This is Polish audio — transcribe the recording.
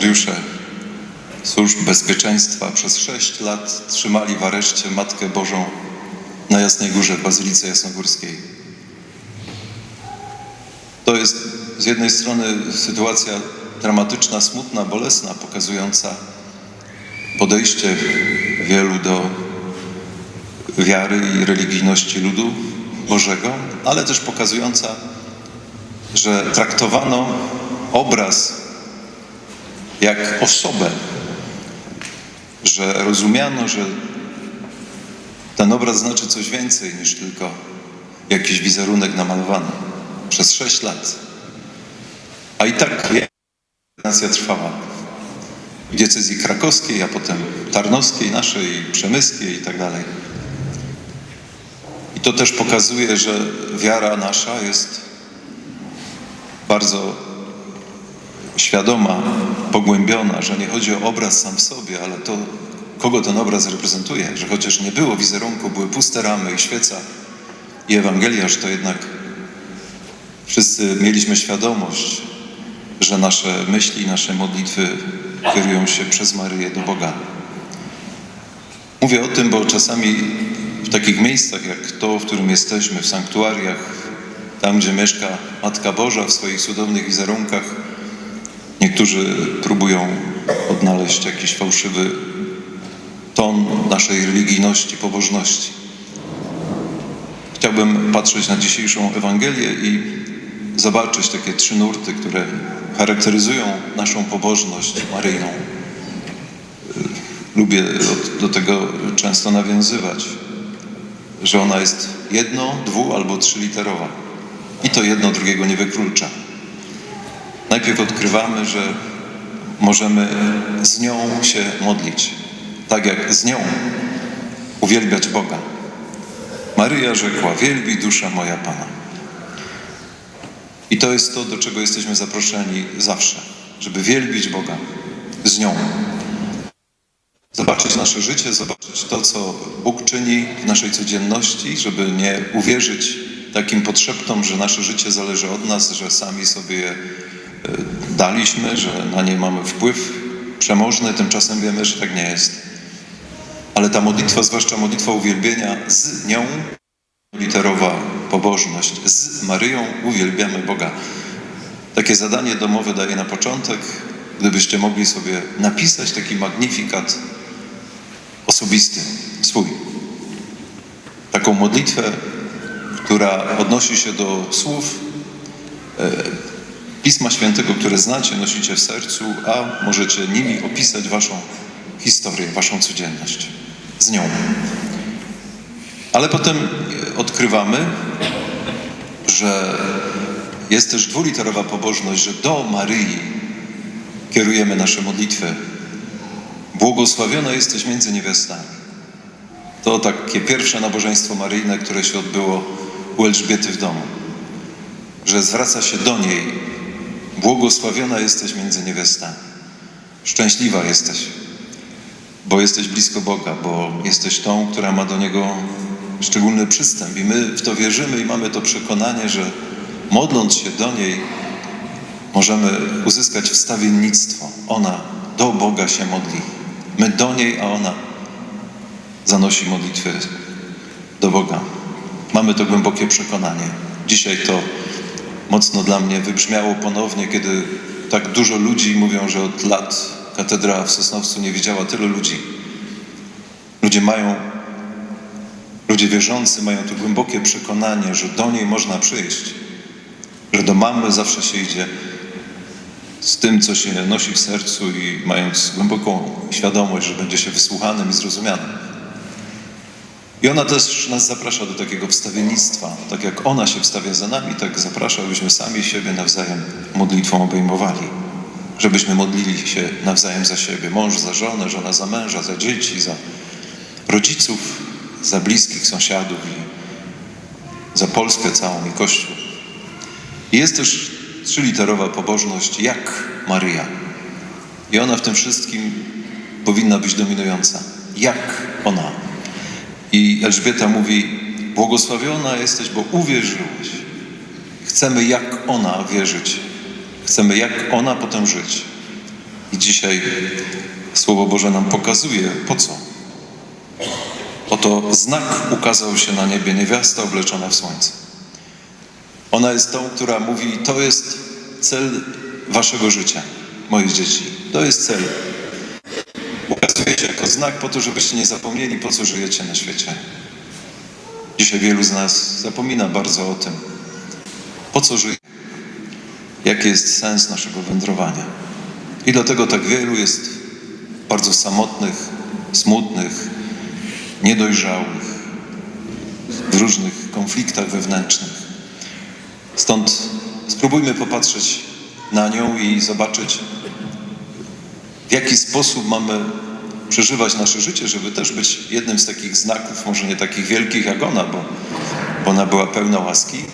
funkcjonariusze służb bezpieczeństwa przez sześć lat trzymali w areszcie Matkę Bożą na Jasnej Górze w Bazylice Jasnogórskiej. To jest z jednej strony sytuacja dramatyczna, smutna, bolesna, pokazująca podejście wielu do wiary i religijności ludu Bożego, ale też pokazująca, że traktowano obraz jak osobę, że rozumiano, że ten obraz znaczy coś więcej niż tylko jakiś wizerunek namalowany przez sześć lat. A i tak nacja trwała. W diecezji krakowskiej, a potem tarnowskiej, naszej, przemyskiej i tak dalej. I to też pokazuje, że wiara nasza jest bardzo świadoma, pogłębiona, że nie chodzi o obraz sam w sobie, ale to, kogo ten obraz reprezentuje, że chociaż nie było wizerunku, były puste ramy i świeca i Ewangeliarz, to jednak wszyscy mieliśmy świadomość, że nasze myśli, nasze modlitwy kierują się przez Maryję do Boga. Mówię o tym, bo czasami w takich miejscach jak to, w którym jesteśmy, w sanktuariach, tam gdzie mieszka Matka Boża w swoich cudownych wizerunkach, niektórzy próbują odnaleźć jakiś fałszywy ton naszej religijności, pobożności. Chciałbym patrzeć na dzisiejszą Ewangelię i zobaczyć takie trzy nurty, które charakteryzują naszą pobożność maryjną. Lubię do, do tego często nawiązywać, że ona jest jedno, dwu albo trzyliterowa. I to jedno drugiego nie wyklucza. Najpierw odkrywamy, że możemy z nią się modlić, tak jak z nią uwielbiać Boga. Maryja rzekła: Wielbi dusza moja Pana. I to jest to, do czego jesteśmy zaproszeni zawsze, żeby wielbić Boga z nią. Zobaczyć nasze życie, zobaczyć to, co Bóg czyni w naszej codzienności, żeby nie uwierzyć takim podszeptom, że nasze życie zależy od nas, że sami sobie je daliśmy, że na nie mamy wpływ przemożny, tymczasem wiemy, że tak nie jest. Ale ta modlitwa, zwłaszcza modlitwa uwielbienia z nią, literowa pobożność, z Maryją uwielbiamy Boga. Takie zadanie domowe daję na początek, gdybyście mogli sobie napisać taki magnifikat osobisty, swój. Taką modlitwę, która odnosi się do słów Pisma Świętego, które znacie, nosicie w sercu, a możecie nimi opisać waszą historię, waszą codzienność z nią. Ale potem odkrywamy, że jest też dwuliterowa pobożność, że do Maryi kierujemy nasze modlitwy. Błogosławiona jesteś między niewiastami. To takie pierwsze nabożeństwo maryjne, które się odbyło u Elżbiety w domu. Że zwraca się do niej Błogosławiona jesteś między niewiastami. Szczęśliwa jesteś, bo jesteś blisko Boga, bo jesteś tą, która ma do Niego szczególny przystęp. I my w to wierzymy i mamy to przekonanie, że modląc się do niej, możemy uzyskać wstawiennictwo. Ona do Boga się modli. My do niej, a ona zanosi modlitwy do Boga. Mamy to głębokie przekonanie. Dzisiaj to mocno dla mnie wybrzmiało ponownie, kiedy tak dużo ludzi mówią, że od lat katedra w Sosnowcu nie widziała tylu ludzi. Ludzie mają, ludzie wierzący mają to głębokie przekonanie, że do niej można przyjść, że do mamy zawsze się idzie z tym, co się nosi w sercu i mając głęboką świadomość, że będzie się wysłuchanym i zrozumianym. I ona też nas zaprasza do takiego wstawiennictwa. Tak jak ona się wstawia za nami, tak zaprasza, abyśmy sami siebie nawzajem modlitwą obejmowali. Żebyśmy modlili się nawzajem za siebie. Mąż za żonę, żona za męża, za dzieci, za rodziców, za bliskich sąsiadów i za Polskę całą i Kościół. I jest też trzyliterowa pobożność jak Maryja. I ona w tym wszystkim powinna być dominująca. Jak ona. I Elżbieta mówi, błogosławiona jesteś, bo uwierzyłeś. Chcemy jak ona wierzyć. Chcemy jak ona potem żyć. I dzisiaj Słowo Boże nam pokazuje, po co. Oto znak ukazał się na niebie, niewiasta obleczona w słońce. Ona jest tą, która mówi, to jest cel waszego życia, moje dzieci. To jest cel. Się jako znak po to, żebyście nie zapomnieli, po co żyjecie na świecie. Dzisiaj wielu z nas zapomina bardzo o tym, po co żyje, jaki jest sens naszego wędrowania. I dlatego tak wielu jest bardzo samotnych, smutnych, niedojrzałych, w różnych konfliktach wewnętrznych. Stąd spróbujmy popatrzeć na nią i zobaczyć, w jaki sposób mamy przeżywać nasze życie, żeby też być jednym z takich znaków, może nie takich wielkich jak ona, bo, bo ona była pełna łaski,